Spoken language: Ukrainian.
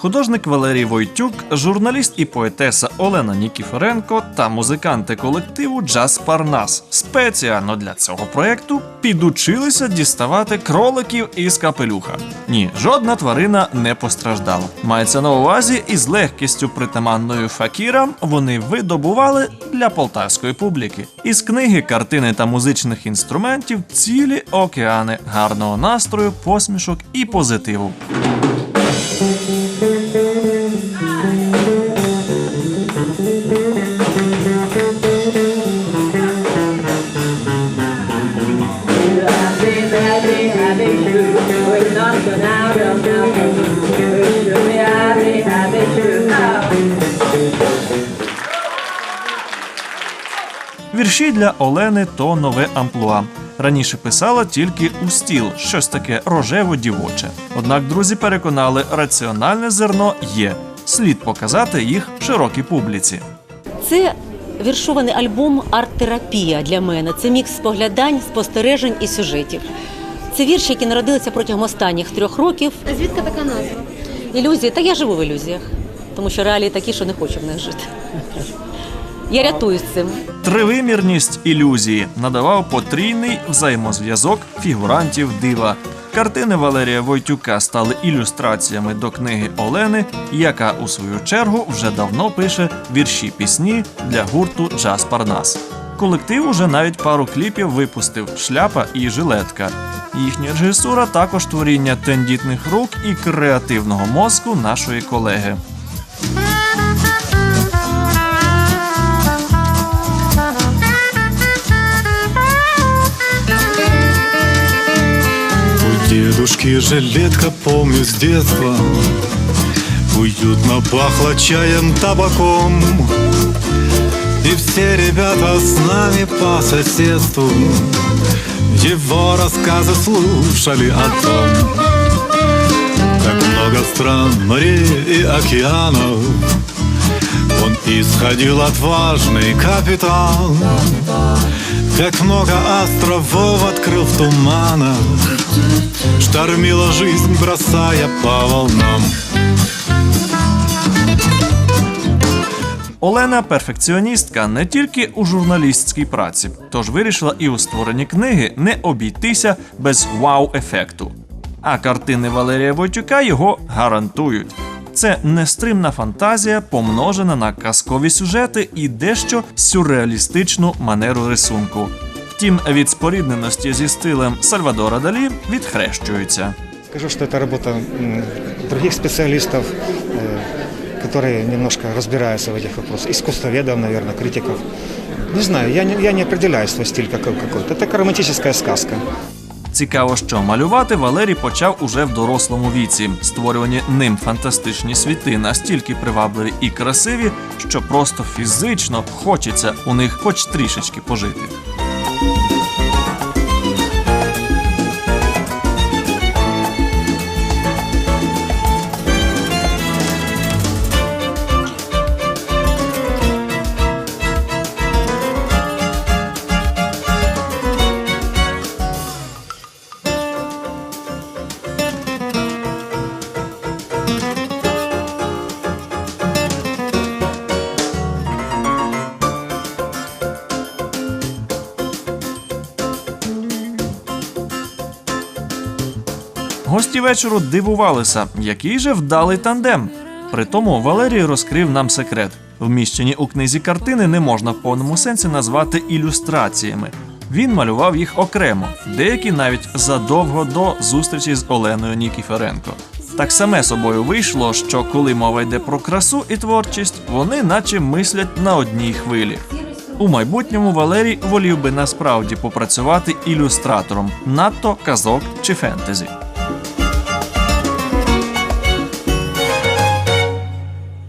Художник Валерій Войтюк, журналіст і поетеса Олена Нікіфоренко та музиканти колективу Джаз Парнас спеціально для цього проекту підучилися діставати кроликів із капелюха. Ні, жодна тварина не постраждала. Мається на увазі, і з легкістю притаманною факірам вони видобували для полтавської публіки. Із книги, картини та музичних інструментів цілі океани гарного настрою, посмішок і позитиву. Вірші для Олени то нове амплуа. Раніше писала тільки у стіл, щось таке рожево-дівоче. Однак друзі переконали, раціональне зерно є. Слід показати їх широкій публіці. Це віршований альбом Арт-терапія для мене. Це мікс споглядань, спостережень і сюжетів. Це вірші, які народилися протягом останніх трьох років. А звідки така назва? Ілюзії, та я живу в ілюзіях, тому що реалії такі, що не хочу в них жити. Я рятуюсь цим. Тривимірність ілюзії надавав потрійний взаємозв'язок фігурантів дива. Картини Валерія Войтюка стали ілюстраціями до книги Олени, яка у свою чергу вже давно пише вірші пісні для гурту Джаз Парнас. Колектив уже навіть пару кліпів випустив шляпа і жилетка. Їхня режисура також творіння тендітних рук і креативного мозку нашої колеги. У дедушки жилетка, помню с детства Уютно пахло чаем, табаком все ребята с нами по соседству. Его рассказы слушали о том Как много стран, морей и океанов. Он исходил отважный капитан Как много островов открыл в туманах. Штормила жизнь, бросая по волнам Олена перфекціоністка не тільки у журналістській праці, тож вирішила і у створенні книги не обійтися без вау-ефекту. А картини Валерія Войтюка його гарантують. Це нестримна фантазія, помножена на казкові сюжети і дещо сюрреалістичну манеру рисунку. Втім, від спорідненості зі стилем Сальвадора Далі відхрещуються. Скажу, это работа м, других специалистов, э, которые немножко разбираются в этих вопросах, искусствоведов, наверное, критиков. Не знаю, я не, я не определяю свой стиль какой- какой-то. Это как романтическая сказка. Цікаво, що малювати Валерій почав уже в дорослому віці. Створювані ним фантастичні світи настільки привабливі і красиві, що просто фізично хочеться у них хоч трішечки пожити. Гості вечору дивувалися, який же вдалий тандем. Притому Валерій розкрив нам секрет: вміщені у книзі картини не можна в повному сенсі назвати ілюстраціями. Він малював їх окремо, деякі навіть задовго до зустрічі з Оленою Нікіференко. Так саме собою вийшло, що коли мова йде про красу і творчість, вони наче мислять на одній хвилі. У майбутньому Валерій волів би насправді попрацювати ілюстратором, надто казок чи фентезі.